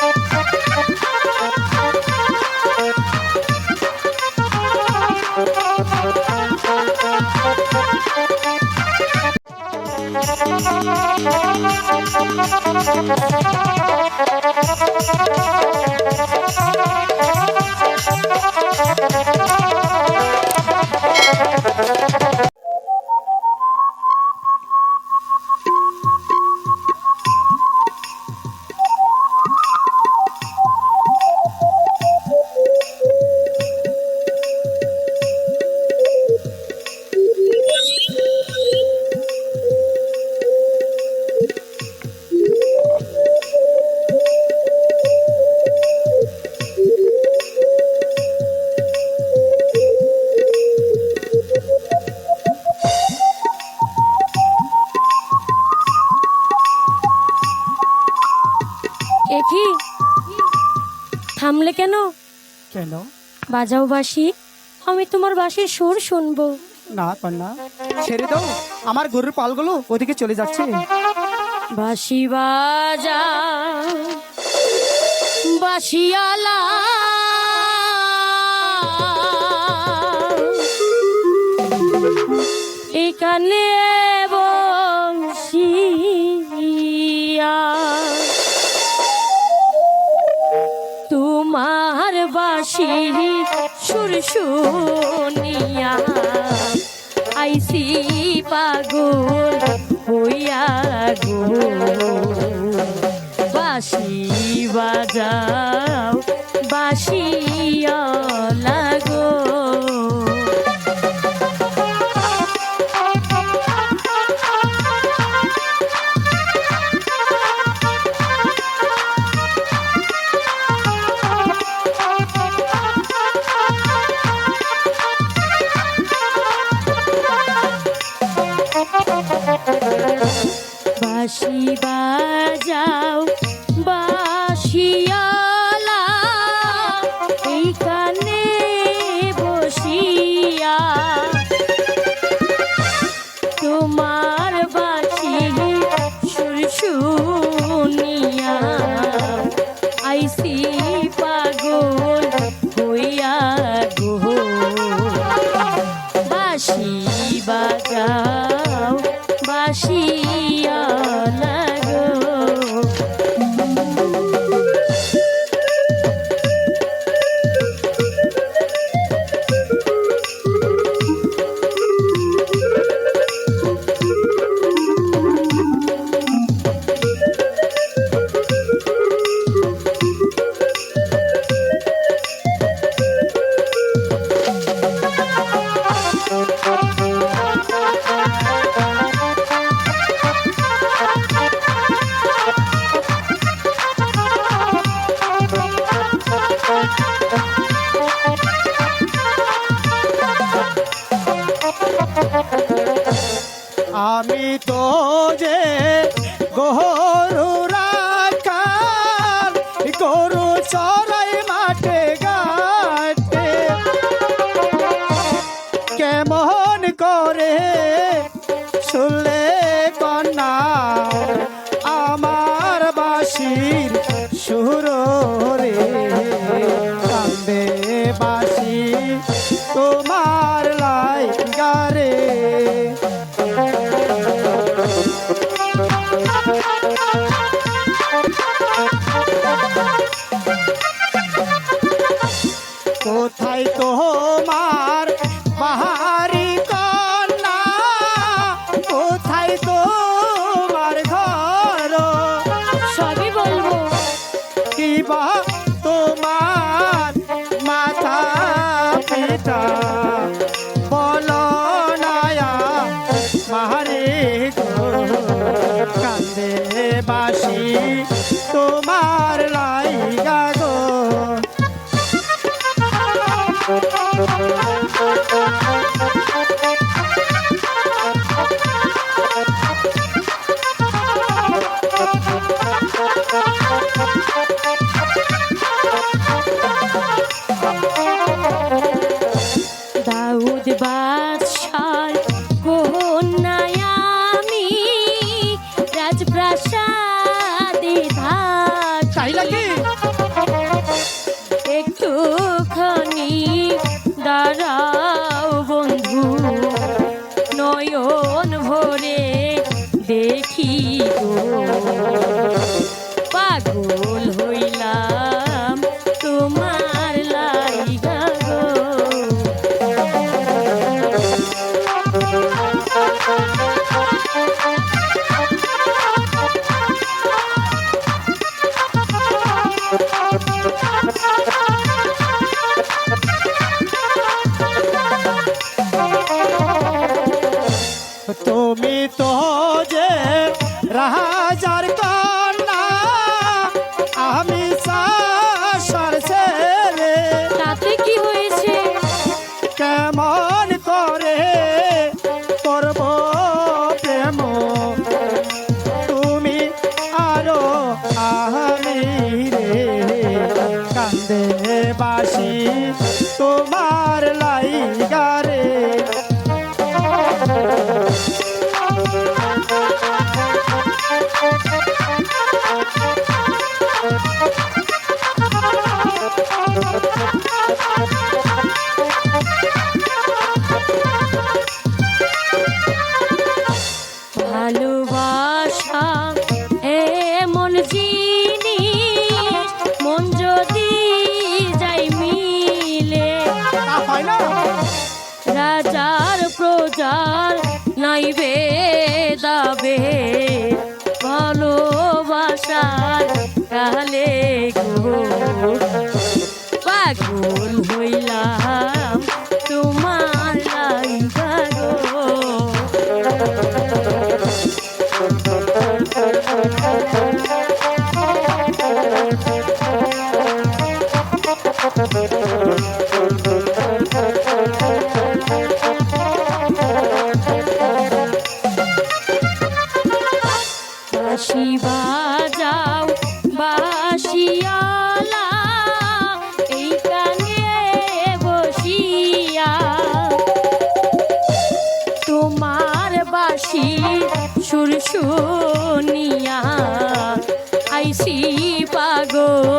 এ কি থামলে কেন? কেন? বাজাও বাসি আমি তোমার বাসির সুর শুনব। না কন্যা ছেড়ে দাও। আমার গরুর পালগুলো ওদিকে চলে যাচ্ছে। বাসি বাজা বাসিয়ালা এখানে বাসি সুর শুনিয়া আইসি পাগল হইয়া গো। বাজাও বাসিয়া বাঁশি বাজাও বাঁশিয়ালা এইখানে বসিয়া। তোমার বাঁশি সুর শুনিয়া, আইসি পাগল হইয়া গো। বাঁশি বাজাও বাঁশিয়া আমি তো যে গরু রাখাল গরু চড়াই মাঠে ঘাটে। কেমন করে শুনলে কন্যা, আমার বাসির সুর রে। কান্দে বাসি তোমার লাই গারে দাউদ বাদশার ভালোবাসি তোমার আর নাই বেদাবে। ভালোবাসার কালে গো পাগল শুনিয়া আইসি পাগল।